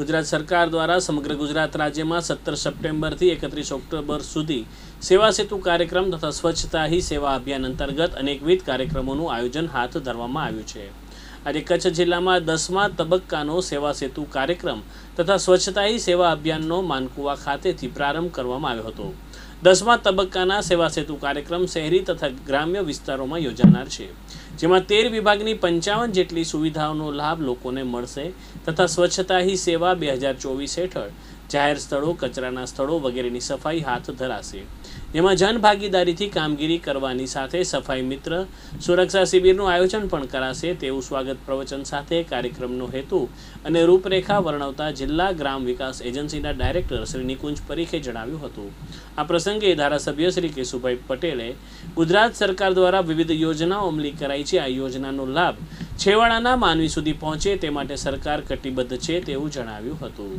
ગુજરાત સરકાર દ્વારા સમગ્ર ગુજરાત રાજ્યમાં સત્તર સપ્ટેમ્બરથી એકત્રીસ ઓક્ટોબર સુધી સેવા સેતુ કાર્યક્રમ તથા સ્વચ્છતા હી સેવા અભિયાન અંતર્ગત અનેકવિધ કાર્યક્રમોનું આયોજન હાથ ધરવામાં આવ્યું છે. આજે કચ્છ જિલ્લામાં દસમા તબક્કાનો સેવા સેતુ કાર્યક્રમ તથા સ્વચ્છતા હી સેવા અભિયાનનો માનકુવા ખાતેથી પ્રારંભ કરવામાં આવ્યો હતો. દસમા તબક્કાના સેવા સેતુ કાર્યક્રમ શહેરી તથા ગ્રામ્ય વિસ્તારોમાં યોજાનાર છે. જેમાં તેર વિભાગની પંચાવન જેટલી સુવિધાઓનો લાભ લોકોને મળશે તથા સ્વચ્છતા હી સેવા બે હજાર ચોવીસ હેઠળ જાહેર સ્થળો, કચરાના સ્થળો વગેરેની સફાઈ હાથ ધરાશે. જેમાં જનભાગીદારીથી કામગીરી કરવાની સાથે સફાઈ મિત્ર, સુરક્ષા શિબિરનું આયોજન પણ કરાશે તેવું સ્વાગત પ્રવચન સાથે કાર્યક્રમનો હેતુ અને રૂપરેખા વર્ણવતા જિલ્લા ગ્રામ વિકાસ એજન્સીના ડાયરેક્ટર શ્રી નિકુંજ પરીખે જણાવ્યું હતું. આ પ્રસંગે ધારાસભ્ય શ્રી કેશુભાઈ પટેલે ગુજરાત સરકાર દ્વારા વિવિધ યોજનાઓ અમલી કરાઈ છે. આ યોજનાનો લાભ છેવાડાના માનવી સુધી પહોંચે તે માટે સરકાર કટિબદ્ધ છે તેવું જણાવ્યું હતું.